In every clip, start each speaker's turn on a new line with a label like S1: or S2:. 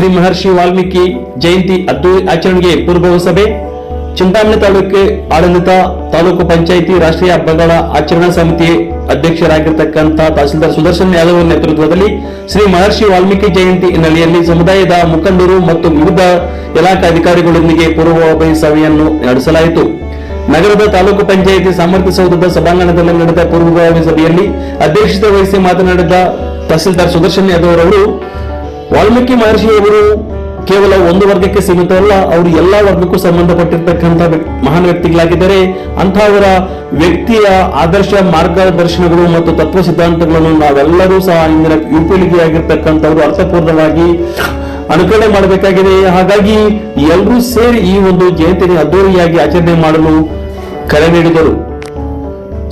S1: ಶ್ರೀ ಮಹರ್ಷಿ ವಾಲ್ಮೀಕಿ ಜಯಂತಿ ಅದ್ದೂರಿ ಆಚರಣೆಗೆ ಪೂರ್ವಭಾವಿ ಸಭೆ, ಚಿಂತಾಮಣಿ ತಾಲೂಕು ಆಡಳಿತ ತಾಲೂಕು ಪಂಚಾಯಿತಿ ರಾಷ್ಟ್ರೀಯ ಹಬ್ಬಗಳ ಆಚರಣಾ ಸಮಿತಿ ಅಧ್ಯಕ್ಷರಾಗಿರ್ತಕ್ಕಂಥ ತಹಸೀಲ್ದಾರ್ ಸುದರ್ಶನ್ ಯಾದವ್ ನೇತೃತ್ವದಲ್ಲಿ ಶ್ರೀ ಮಹರ್ಷಿ ವಾಲ್ಮೀಕಿ ಜಯಂತಿ ಹಿನ್ನೆಲೆಯಲ್ಲಿ ಸಮುದಾಯದ ಮುಖಂಡರು ಮತ್ತು ವಿವಿಧ ಇಲಾಖಾ ಅಧಿಕಾರಿಗಳೊಂದಿಗೆ ಪೂರ್ವಭಾವಿ ಸಭೆಯನ್ನು ನಡೆಸಲಾಯಿತು. ನಗರದ ತಾಲೂಕು ಪಂಚಾಯಿತಿ ಸಾಮರ್ಥ್ಯ ಸೌಧದ ಸಭಾಂಗಣದಲ್ಲಿ ನಡೆದ ಪೂರ್ವಭಾವಿ ಸಭೆಯಲ್ಲಿ ಅಧ್ಯಕ್ಷತೆ ವಹಿಸಿ ಮಾತನಾಡಿದ ತಹಸೀಲ್ದಾರ್ ಸುದರ್ಶನ್ ಯಾದವ್ ಅವರು ವಾಲ್ಮೀಕಿ ಮಹರ್ಷಿಯವರು ಕೇವಲ ಒಂದು ವರ್ಗಕ್ಕೆ ಸೀಮಿತವಲ್ಲ, ಅವರು ಎಲ್ಲಾ ವರ್ಗಕ್ಕೂ ಸಂಬಂಧಪಟ್ಟಿರ್ತಕ್ಕಂಥ ಮಹಾನ್ ವ್ಯಕ್ತಿಗಳಾಗಿದ್ದಾರೆ. ಅಂತಹವರ ವ್ಯಕ್ತಿಯ ಆದರ್ಶ ಮಾರ್ಗದರ್ಶನಗಳು ಮತ್ತು ತತ್ವ ಸಿದ್ಧಾಂತಗಳನ್ನು ನಾವೆಲ್ಲರೂ ಸಹ ಇಂದಿನ ಯುಪೀಳಿಗೆಯಾಗಿರ್ತಕ್ಕಂಥವ್ರು ಅರ್ಥಪೂರ್ಣವಾಗಿ ಅನುಕರಣೆ ಮಾಡಬೇಕಾಗಿದೆ. ಹಾಗಾಗಿ ಎಲ್ಲರೂ ಸೇರಿ ಈ ಒಂದು ಜಯಂತಿಯನ್ನು ಅದ್ದೂರಿಯಾಗಿ ಆಚರಣೆ ಮಾಡಲು ಕರೆ ನೀಡಿದರು.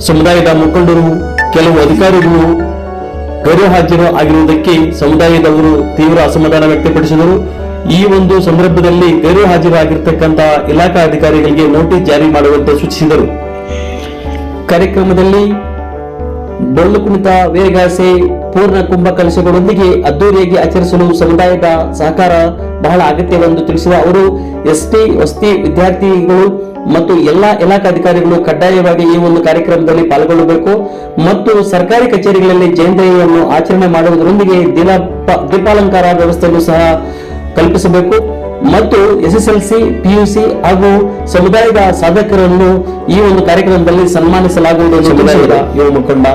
S1: ಸಮುದಾಯದ ಮುಖಂಡರು, ಕೆಲವು ಅಧಿಕಾರಿಗಳು ಗೈರು ಹಾಜರು ಆಗಿರುವುದಕ್ಕೆ ಸಮುದಾಯದವರು ತೀವ್ರ ಅಸಮಾಧಾನ ವ್ಯಕ್ತಪಡಿಸಿದರು. ಈ ಒಂದು ಸಂದರ್ಭದಲ್ಲಿ ಗೈರು ಹಾಜರಾಗಿರ್ತಕ್ಕಂತಹ ಇಲಾಖಾ ಅಧಿಕಾರಿಗಳಿಗೆ ನೋಟಿಸ್ ಜಾರಿ ಮಾಡುವಂತೆ ಸೂಚಿಸಿದರು. ಕಾರ್ಯಕ್ರಮದಲ್ಲಿ ಡೊಳ್ಳು ಕುಣಿತ ವೇಗಾಸೆ ಪೂರ್ಣ ಕುಂಭ ಕಲಶಗಳೊಂದಿಗೆ ಅದ್ದೂರಿಯಾಗಿ ಆಚರಿಸಲು ಸಮುದಾಯದ ಸಹಕಾರ ಬಹಳ ಅಗತ್ಯವೆಂದು ತಿಳಿಸಿದ ಅವರು ಎಸ್ಟಿ ವಸತಿ ವಿದ್ಯಾರ್ಥಿಗಳು ಮತ್ತು ಎಲ್ಲಾ ಇಲಾಖಾಧಿಕಾರಿಗಳು ಕಡ್ಡಾಯವಾಗಿ ಈ ಒಂದು ಕಾರ್ಯಕ್ರಮದಲ್ಲಿ ಪಾಲ್ಗೊಳ್ಳಬೇಕು ಮತ್ತು ಸರ್ಕಾರಿ ಕಚೇರಿಗಳಲ್ಲಿ ಜಯಂತಿಯನ್ನು ಆಚರಣೆ ಮಾಡುವುದರೊಂದಿಗೆ ದಿನ ದೀಪಾಲಂಕಾರ ವ್ಯವಸ್ಥೆಯನ್ನು ಸಹ ಕಲ್ಪಿಸಬೇಕು ಮತ್ತು ಎಸ್ಎಸ್ಎಲ್ಸಿ ಪಿಯುಸಿ ಹಾಗೂ ಸಮುದಾಯದ ಸಾಧಕರನ್ನು ಈ ಒಂದು ಕಾರ್ಯಕ್ರಮದಲ್ಲಿ ಸನ್ಮಾನಿಸಲಾಗುವುದು ಯುವ ಮುಖಂಡ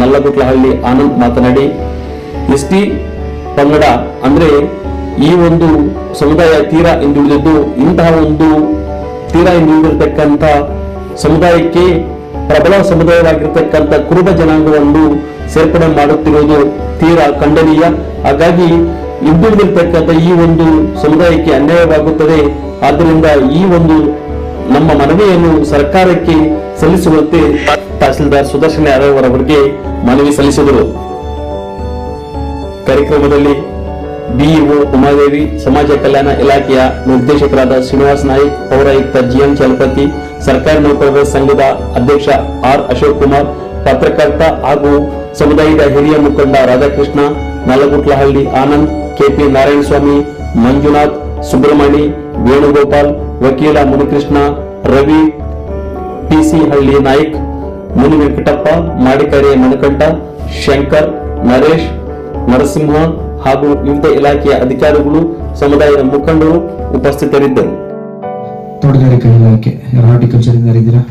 S1: ನಲ್ಲಗುಟ್ಲಹಳ್ಳಿ ಆನಂದ್ ಮಾತನಾಡಿ ಎಸ್ಟಿ ಪಂಗಡ ಅಂದ್ರೆ ಈ ಒಂದು ಸಮುದಾಯ ತೀರಾ ಹಿಂದುಳಿದಿದ್ದು ಇಂತಹ ಒಂದು ತೀರಾ ಹಿಂದುಳಿದಿರತಕ್ಕಂಥ ಸಮುದಾಯಕ್ಕೆ ಪ್ರಬಲ ಸಮುದಾಯವಾಗಿರ್ತಕ್ಕಂಥ ಕುರುಬ ಜನಾಂಗವನ್ನು ಸೇರ್ಪಡೆ ಮಾಡುತ್ತಿರುವುದು ತೀರಾ ಖಂಡನೀಯ. ಹಾಗಾಗಿ ಹಿಂದುಳಿದಿರ್ತಕ್ಕಂಥ ಈ ಒಂದು ಸಮುದಾಯಕ್ಕೆ ಅನ್ಯಾಯವಾಗುತ್ತದೆ. ಆದ್ದರಿಂದ ಈ ಒಂದು ನಮ್ಮ ಮನವಿಯನ್ನು ಸರ್ಕಾರಕ್ಕೆ ಸಲ್ಲಿಸುವಂತೆ ತಹಸೀಲ್ದಾರ್ ಸುದರ್ಶನ ಯಾದವ್ ಅವರಿಗೆ ಮನವಿ ಸಲ್ಲಿಸಿದರು. ಕಾರ್ಯಕ್ರಮದಲ್ಲಿ ಬಿಇಒ ಉಮಾದೇವಿ, ಸಮಾಜ ಕಲ್ಯಾಣ ಇಲಾಖೆಯ ನಿರ್ದೇಶಕರಾದ ಶ್ರೀನಿವಾಸ್ ನಾಯ್ಕ್, ಪೌರಾಯುಕ್ತ ಜಿಎಂ ಚಲಪತಿ, ಸರ್ಕಾರಿ ನೌಕರರ ಸಂಘದ ಅಧ್ಯಕ್ಷ ಆರ್ ಅಶೋಕ್ ಕುಮಾರ್, ಪತ್ರಕರ್ತ ಹಾಗೂ ಸಮುದಾಯದ ಹಿರಿಯ ಮುಖಂಡ ರಾಧಾಕೃಷ್ಣ ನಲಗುಟ್ಲಹಳ್ಳಿ ಆನಂದ್, ಕೆಪಿ ನಾರಾಯಣಸ್ವಾಮಿ, ಮಂಜುನಾಥ್ ಸುಬ್ರಹ್ಮಣಿ ವೇಣುಗೋಪಾಲ್, ವಕೀಲ ಮುನಿಕೃಷ್ಣ, ರವಿ ಪಿಸಿ ಹಳ್ಳಿ ನಾಯ್ಕ್, ಮುನಿ ವೆಂಕಟಪ್ಪ, ಮಾಡಿಕರೆ ಮಣಕಂಠ ಶಂಕರ್, ನರೇಶ್, ನರಸಿಂಹ ಹಾಗೂ ವಿವಿಧ ಇಲಾಖೆಯ ಅಧಿಕಾರಿಗಳು, ಸಮುದಾಯದ ಮುಖಂಡರು ಉಪಸ್ಥಿತರಿದ್ದರು.
S2: ತೋಟಗಾರಿಕಾ ಇಲಾಖೆ ಹಾರ್ಟಿಕಲ್ಚರ್ ಇಂದ ಇದ್ದೀರಾ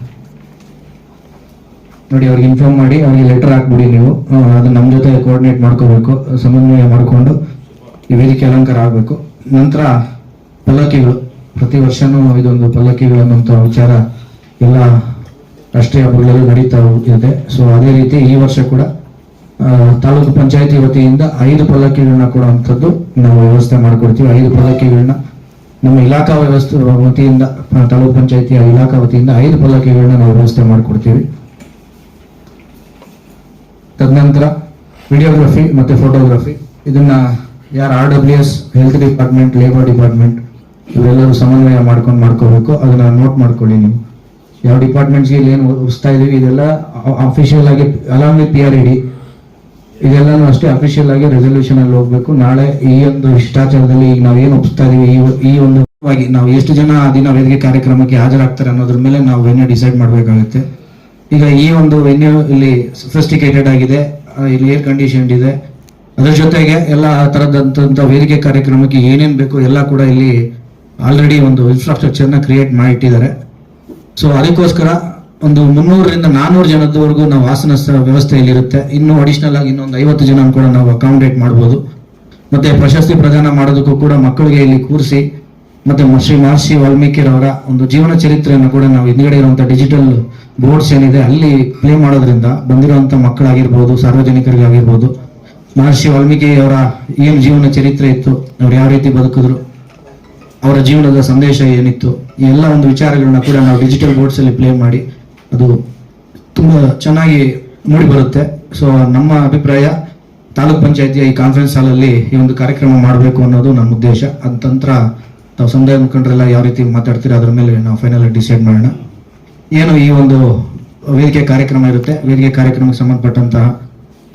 S2: ನೋಡಿ, ಅವ್ರಿಗೆ ಇನ್ಫಾರ್ಮ್ ಮಾಡಿ, ಅವ್ರಿಗೆ ಲೆಟರ್ ಹಾಕ್ಬಿಡಿ ನೀವು. ಅದು ನಮ್ಮ ಜೊತೆ ಕೋಆರ್ಡಿನೇಟ್ ಮಾಡ್ಕೋಬೇಕು, ಸಮನ್ವಯ ಮಾಡಿಕೊಂಡು ಈ ವೇದಿಕೆ ಅಲಂಕಾರ ಆಗಬೇಕು. ನಂತರ ಪಲ್ಲಕ್ಕಿಗಳು, ಪ್ರತಿ ವರ್ಷನೂ ಇದೊಂದು ಪಲ್ಲಕ್ಕಿಗಳು ಅನ್ನುವಂಥ ವಿಚಾರ ಎಲ್ಲ ರಾಷ್ಟ್ರೀಯ ಹಬ್ಬಗಳಲ್ಲಿ ನಡೀತಾ ಇದೆ ಸೊ ಅದೇ ರೀತಿ ಈ ವರ್ಷ ಕೂಡ ತಾಲೂಕು ಪಂಚಾಯತಿ ವತಿಯಿಂದ ಐದು ಪಲ್ಲಕ್ಕಿಗಳನ್ನ ಕೊಡುವಂಥದ್ದು ನಾವು ವ್ಯವಸ್ಥೆ ಮಾಡಿಕೊಡ್ತೀವಿ. ಐದು ಪಲ್ಲಕ್ಕಿಗಳನ್ನ ನಮ್ಮ ಇಲಾಖಾ ವ್ಯವಸ್ಥೆ ವತಿಯಿಂದ ತಾಲೂಕು ಪಂಚಾಯತಿಯ ಇಲಾಖಾ ವತಿಯಿಂದ ಐದು ಪಲ್ಲಕ್ಕಿಗಳನ್ನ ನಾವು ವ್ಯವಸ್ಥೆ ಮಾಡಿಕೊಡ್ತೀವಿ. ತದನಂತರ ವಿಡಿಯೋಗ್ರಫಿ ಮತ್ತೆ ಫೋಟೋಗ್ರಫಿ. ಇದನ್ನ ಯಾರು R W S, health department, labour department ಇವರೆಲ್ಲರೂ ಸಮನ್ವಯ ಮಾಡ್ಕೊಂಡು ಮಾಡ್ಕೋಬೇಕು. ಅದನ್ನ ನೋಟ್ ಮಾಡ್ಕೊಳ್ಳಿ ನೀವು. ಯಾವ ಡಿಪಾರ್ಟ್ಮೆಂಟ್ಸ್ಗೆ ಏನು ಉಸ್ತಾ ಇದೀವಿ, ಇದೆಲ್ಲ ಅಫಿಷಿಯಲ್ ಆಗಿ, along with P R ED ಇದೆಲ್ಲಾನು ಅಷ್ಟೇ ಅಫಿಷಿಯಲ್ ಆಗಿ ರೆಸಲ್ಯೂಷನ್ ಅಲ್ಲಿ ಹೋಗ್ಬೇಕು. ನಾಳೆ ಈ ಒಂದು ಶಿಷ್ಟಾಚಾರದಲ್ಲಿ ಈಗ ನಾವು ಏನು ಒಪ್ಪಿಸ್ತಾ ಇದೀವಿ, ಈ ಒಂದು ನಾವು ಎಷ್ಟು ಜನ ಆ ದಿನ ವೇದಿಕೆ ಕಾರ್ಯಕ್ರಮಕ್ಕೆ ಹಾಜರಾಗ್ತಾರೆ ಅನ್ನೋದ್ರ ಮೇಲೆ ನಾವು ವೆನ್ಯೂ ಡಿಸೈಡ್ ಮಾಡಬೇಕಾಗುತ್ತೆ. ಈಗ ಈ ಒಂದು ವೆನ್ಯೂ ಇಲ್ಲಿ ಸಫಿಸ್ಟಿಕೇಟೆಡ್ ಆಗಿದೆ ಇಲ್ಲಿ ಏರ್ ಕಂಡೀಷನ್ ಇದೆ. ಅದ್ರ ಜೊತೆಗೆ ಎಲ್ಲ ತರದಂತ ವೇದಿಕೆ ಕಾರ್ಯಕ್ರಮಕ್ಕೆ ಏನೇನ್ ಬೇಕು ಎಲ್ಲ ಕೂಡ ಇಲ್ಲಿ ಆಲ್ರೆಡಿ ಒಂದು ಇನ್ಫ್ರಾಸ್ಟ್ರಕ್ಚರ್ನ ಕ್ರಿಯೇಟ್ ಮಾಡಿಟ್ಟಿದ್ದಾರೆ. ಸೊ ಅದಕ್ಕೋಸ್ಕರ ಒಂದು ಮುನ್ನೂರರಿಂದ ನಾನ್ನೂರು ಜನದವರೆಗೂ ನಾವು ಆಸನ ವ್ಯವಸ್ಥೆ ಇಲ್ಲಿರುತ್ತೆ ಇನ್ನು ಅಡಿಷನಲ್ ಆಗಿ ಇನ್ನೊಂದು ಐವತ್ತು ಜನ ಕೂಡ ನಾವು ಅಕಾಮಿಡೇಟ್ ಮಾಡ್ಬೋದು. ಮತ್ತೆ ಪ್ರಶಸ್ತಿ ಪ್ರದಾನ ಮಾಡೋದಕ್ಕೂ ಕೂಡ ಮಕ್ಕಳಿಗೆ ಇಲ್ಲಿ ಕೂರಿಸಿ, ಮತ್ತೆ ಶ್ರೀ ಮಹರ್ಷಿ ವಾಲ್ಮೀಕಿರವರ ಒಂದು ಜೀವನ ಚರಿತ್ರೆಯನ್ನು ಕೂಡ ನಾವು ಹಿಂದ್ಗಡೆ ಇರುವಂತಹ ಡಿಜಿಟಲ್ ಬೋರ್ಡ್ಸ್ ಏನಿದೆ, ಅಲ್ಲಿ ಪ್ಲೇ ಮಾಡೋದ್ರಿಂದ ಬಂದಿರುವಂತ ಮಕ್ಕಳಾಗಿರ್ಬೋದು, ಸಾರ್ವಜನಿಕರಿಗಾಗಿರ್ಬೋದು. ಮಹರ್ಷಿ ವಾಲ್ಮೀಕಿಯವರ ಏನು ಜೀವನ ಚರಿತ್ರೆ ಇತ್ತು. ಅವ್ರು ಯಾವ ರೀತಿ ಬದುಕಿದ್ರು, ಅವರ ಜೀವನದ ಸಂದೇಶ ಏನಿತ್ತು, ಈ ಎಲ್ಲ ಒಂದು ವಿಚಾರಗಳನ್ನ ಕೂಡ ನಾವು ಡಿಜಿಟಲ್ ಬೋರ್ಡ್ಸ್ ಅಲ್ಲಿ ಪ್ಲೇ ಮಾಡಿ ಅದು ತುಂಬಾ ಚೆನ್ನಾಗಿ ಮೂಡಿ ಬರುತ್ತೆ ಸೊ ನಮ್ಮ ಅಭಿಪ್ರಾಯ, ತಾಲೂಕ್ ಪಂಚಾಯತಿಯ ಈ ಕಾನ್ಫರೆನ್ಸ್ ಹಾಲಲ್ಲಿ ಈ ಒಂದು ಕಾರ್ಯಕ್ರಮ ಮಾಡಬೇಕು ಅನ್ನೋದು ನಮ್ಮ ಉದ್ದೇಶ. ಅದ ನಂತರ ತಾವು ಸಮುದಾಯ ಮುಖಂಡರೆಲ್ಲ ಯಾವ ರೀತಿ ಮಾತಾಡ್ತೀರಾ, ಅದ್ರ ಮೇಲೆ ನಾವು ಫೈನಲ್ ಡಿಸೈಡ್ ಮಾಡೋಣ. ಏನು ಈ ಒಂದು ವೇದಿಕೆ ಕಾರ್ಯಕ್ರಮ ಇರುತ್ತೆ, ವೇದಿಕೆ ಕಾರ್ಯಕ್ರಮಕ್ಕೆ ಸಂಬಂಧಪಟ್ಟಂತಹ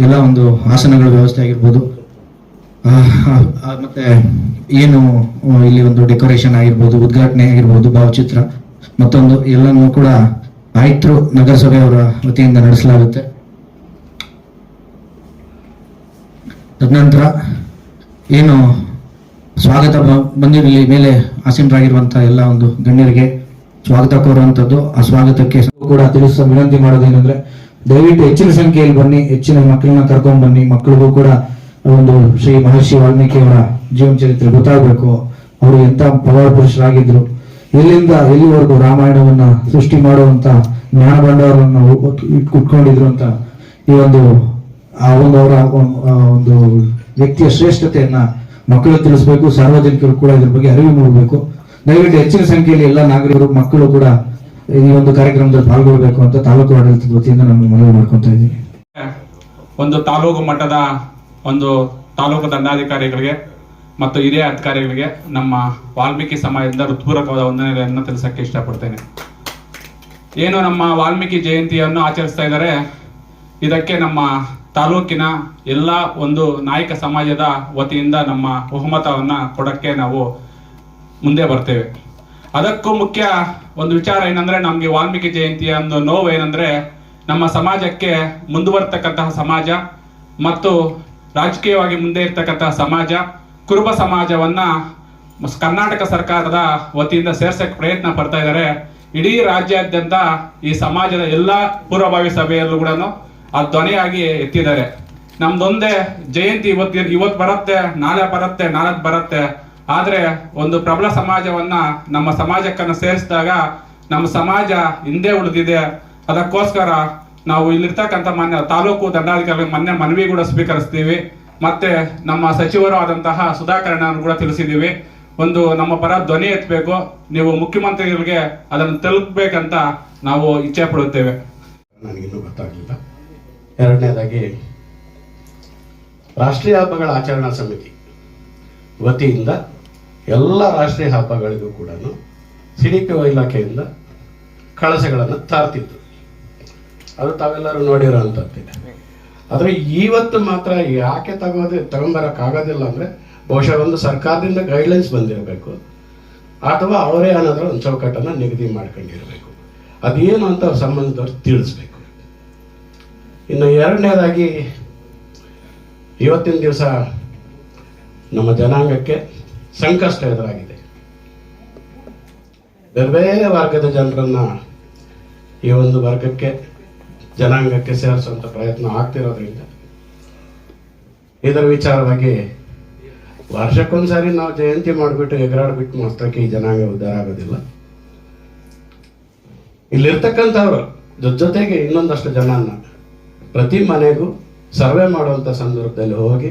S2: ಎಲ್ಲ ಒಂದು ಆಸನಗಳ ವ್ಯವಸ್ಥೆ ಆಗಿರ್ಬೋದು. ಮತ್ತೆ ಏನು ಇಲ್ಲಿ ಒಂದು ಡೆಕೋರೇಷನ್ ಆಗಿರ್ಬೋದು, ಉದ್ಘಾಟನೆ ಆಗಿರ್ಬೋದು, ಭಾವಚಿತ್ರ, ಮತ್ತೊಂದು ಎಲ್ಲನೂ ಕೂಡ ಆಯುಕ್ತರು ನಗರಸಭೆಯವರ ವತಿಯಿಂದ ನಡೆಸಲಾಗುತ್ತೆ. ತದನಂತರ ಏನು ಸ್ವಾಗತ ಬಂದಿರಲಿ ಮೇಲೆ ಆಸೀನರಾಗಿರುವಂತಹ ಎಲ್ಲ ಒಂದು ಗಣ್ಯರಿಗೆ ಸ್ವಾಗತ ಕೋರುವಂಥದ್ದು. ಆ ಸ್ವಾಗತಕ್ಕೆ ಕೂಡ ತಿಳಿಸ ವಿನಂತಿ ಮಾಡೋದೇನಂದ್ರೆ ದಯವಿಟ್ಟು ಹೆಚ್ಚಿನ ಸಂಖ್ಯೆಯಲ್ಲಿ ಬನ್ನಿ, ಹೆಚ್ಚಿನ ಮಕ್ಕಳನ್ನ ಕರ್ಕೊಂಡ್ ಬನ್ನಿ. ಮಕ್ಕಳಿಗೂ ಕೂಡ ಒಂದು ಶ್ರೀ ಮಹರ್ಷಿ ವಾಲ್ಮೀಕಿ ಅವರ ಜೀವನ ಚರಿತ್ರೆ ಗೊತ್ತಾಗಬೇಕು. ಅವರು ಎಂತ ಪವರ್ ಪುರುಷರಾಗಿದ್ರು. ಎಲ್ಲಿಂದ ಎಲ್ಲಿವರೆಗೂ ರಾಮಾಯಣವನ್ನ ಸೃಷ್ಟಿ ಮಾಡುವಂತ ಜ್ಞಾನ ಭಂಡಾರವನ್ನು ಇಟ್ಕೊಂಡಿದ್ರು ಅಂತ ಈ ಒಂದು, ಆ ಒಂದು ಅವರ ಒಂದು ವ್ಯಕ್ತಿಯ ಶ್ರೇಷ್ಠತೆಯನ್ನ ಮಕ್ಕಳು ತಿಳಿಸ್ಬೇಕು, ಸಾರ್ವಜನಿಕರು ಕೂಡ ಇದ್ರ ಬಗ್ಗೆ ಅರಿವು ಮೂಡಬೇಕು. ದಯವಿಟ್ಟು ಹೆಚ್ಚಿನ ಸಂಖ್ಯೆಯಲ್ಲಿ ಎಲ್ಲ ನಾಗರಿಕರು, ಮಕ್ಕಳು ಕೂಡ ಈ ಒಂದು ಕಾರ್ಯಕ್ರಮದಲ್ಲಿ ಪಾಲ್ಗೊಳ್ಬೇಕು ಅಂತ ತಾಲೂಕು ಆಡಳಿತದ ವತಿಯಿಂದ ನಾನು ಮನವಿ ಮಾಡ್ಕೊತಾ ಇದ್ದೀನಿ.
S3: ಒಂದು ತಾಲೂಕು ಮಟ್ಟದ ಒಂದು ತಾಲೂಕು ದಂಡಾಧಿಕಾರಿಗಳಿಗೆ ಮತ್ತು ಹಿರಿಯ ಅಧಿಕಾರಿಗಳಿಗೆ ನಮ್ಮ ವಾಲ್ಮೀಕಿ ಸಮಾಜದಿಂದ ಹೃತ್ಪೂರ್ವಕವಾದ ವಂದನೆಗಳನ್ನು ತಿಳಿಸಕ್ಕೆ ಇಷ್ಟಪಡ್ತೇನೆ. ಏನು ನಮ್ಮ ವಾಲ್ಮೀಕಿ ಜಯಂತಿಯನ್ನು ಆಚರಿಸ್ತಾ ಇದ್ದಾರೆ, ಇದಕ್ಕೆ ನಮ್ಮ ತಾಲೂಕಿನ ಎಲ್ಲ ಒಂದು ನಾಯಕ ಸಮಾಜದ ವತಿಯಿಂದ ನಮ್ಮ ಬಹುಮತವನ್ನು ಕೊಡಕ್ಕೆ ನಾವು ಮುಂದೆ ಬರ್ತೇವೆ. ಅದಕ್ಕೂ ಮುಖ್ಯ ಒಂದು ವಿಚಾರ ಏನಂದ್ರೆ, ನಮಗೆ ವಾಲ್ಮೀಕಿ ಜಯಂತಿಯ ಒಂದು ನೋವು ಏನಂದ್ರೆ, ನಮ್ಮ ಸಮಾಜಕ್ಕೆ ಮುಂದುವರ್ತಕ್ಕಂತಹ ಸಮಾಜ ಮತ್ತು ರಾಜಕೀಯವಾಗಿ ಮುಂದೆ ಇರ್ತಕ್ಕಂತಹ ಸಮಾಜ ಕುರುಬ ಸಮಾಜವನ್ನ ಕರ್ನಾಟಕ ಸರ್ಕಾರದ ವತಿಯಿಂದ ಸೇರ್ಸಕ್ಕೆ ಪ್ರಯತ್ನ ಪಡ್ತಾ ಇದ್ದಾರೆ ಇಡೀ ರಾಜ್ಯಾದ್ಯಂತ ಈ ಸಮಾಜದ ಎಲ್ಲ ಪೂರ್ವಭಾವಿ ಸಭೆಯಲ್ಲೂ ಕೂಡ ಆ ಧ್ವನಿಯಾಗಿ ಎತ್ತಿದ್ದಾರೆ. ನಮ್ದೊಂದೇ ಜಯಂತಿ ಇವತ್ತು ಇವತ್ತು ಬರುತ್ತೆ, ನಾಳೆ ಬರುತ್ತೆ ನಾಳೆ ಬರುತ್ತೆ. ಆದರೆ ಒಂದು ಪ್ರಬಲ ಸಮಾಜವನ್ನ ನಮ್ಮ ಸಮಾಜಕ್ಕನ್ನು ಸೇರಿಸಿದಾಗ ನಮ್ಮ ಸಮಾಜ ಹಿಂದೆ ಉಳಿದಿದೆ. ಅದಕ್ಕೋಸ್ಕರ ನಾವು ಇಲ್ಲಿರ್ತಕ್ಕಂಥ ಮಾನ್ಯ ತಾಲೂಕು ದಂಡಾಧಿಕಾರಿಗಳಿಗೆ ಮೊನ್ನೆ ಮನವಿ ಕೂಡ ಸ್ವೀಕರಿಸ್ತೀವಿ. ಮತ್ತೆ ನಮ್ಮ ಸಚಿವರು ಆದಂತಹ ಸುಧಾಕರಣ ಕೂಡ ತಿಳಿಸಿದ್ದೀವಿ. ಒಂದು ನಮ್ಮ ಪರ ಧ್ವನಿ ಎತ್ತಬೇಕು. ನೀವು ಮುಖ್ಯಮಂತ್ರಿಗಳಿಗೆ ಅದನ್ನು ತಲುಪಬೇಕಂತ ನಾವು ಇಚ್ಛೆ ಪಡುತ್ತೇವೆ.
S4: ನನಗಿನ್ನೂ ಗೊತ್ತಾಗಲಿಲ್ಲ. ಎರಡನೇದಾಗಿ, ರಾಷ್ಟ್ರೀಯ ಹಬ್ಬಗಳ ಆಚರಣಾ ಸಮಿತಿ ವತಿಯಿಂದ ಎಲ್ಲ ರಾಷ್ಟ್ರೀಯ ಹಬ್ಬಗಳಿಗೂ ಕೂಡ ಸಿಡಿಪಿ ಇಲಾಖೆಯಿಂದ ಕಳಸಗಳನ್ನು ತಾರ್ತಿತ್ತು ಅದು ತಾವೆಲ್ಲರೂ ನೋಡಿರೋ ಅಂಥದ್ದಿದೆ. ಆದರೆ ಇವತ್ತು ಮಾತ್ರ ಯಾಕೆ ತಗೋದು, ತಗೊಂಬರೋಕ್ಕಾಗೋದಿಲ್ಲ ಅಂದರೆ ಬಹುಶಃ ಒಂದು ಸರ್ಕಾರದಿಂದ ಗೈಡ್ಲೈನ್ಸ್ ಬಂದಿರಬೇಕು. ಅಥವಾ ಅವರೇ ಏನಾದರೂ ಒಂದು ಚೌಕಟ್ಟನ್ನು ನಿಗದಿ ಮಾಡ್ಕೊಂಡಿರಬೇಕು. ಅದೇನು ಅಂತ ಸಂಬಂಧದವ್ರು ತಿಳಿಸ್ಬೇಕು. ಇನ್ನು ಎರಡನೇದಾಗಿ, ಇವತ್ತಿನ ದಿವಸ ನಮ್ಮ ಜನಾಂಗಕ್ಕೆ ಸಂಕಷ್ಟ ಎದುರಾಗಿದೆ. ಬೇರೆ ಬೇರೆ ವರ್ಗದ ಜನರನ್ನು ಈ ಒಂದು ವರ್ಗಕ್ಕೆ ಜನಾಂಗಕ್ಕೆ ಸೇರಿಸುವಂಥ ಪ್ರಯತ್ನ ಆಗ್ತಿರೋದ್ರಿಂದ ಇದರ ವಿಚಾರವಾಗಿ ವರ್ಷಕ್ಕೊಂದ್ಸಾರಿ ನಾವು ಜಯಂತಿ ಮಾಡಿಬಿಟ್ಟು ಎಗರಾಡ್ಬಿಟ್ಟು ಮಾಸ್ತಕ್ಕೆ ಈ ಜನಾಂಗ ಉದ್ಧಾರ ಆಗೋದಿಲ್ಲ. ಇಲ್ಲಿರ್ತಕ್ಕಂಥವ್ರು ಜೊತೆ ಜೊತೆಗೆ ಇನ್ನೊಂದಷ್ಟು ಜನನ್ನ ಪ್ರತಿ ಮನೆಗೂ ಸರ್ವೆ ಮಾಡುವಂಥ ಸಂದರ್ಭದಲ್ಲಿ ಹೋಗಿ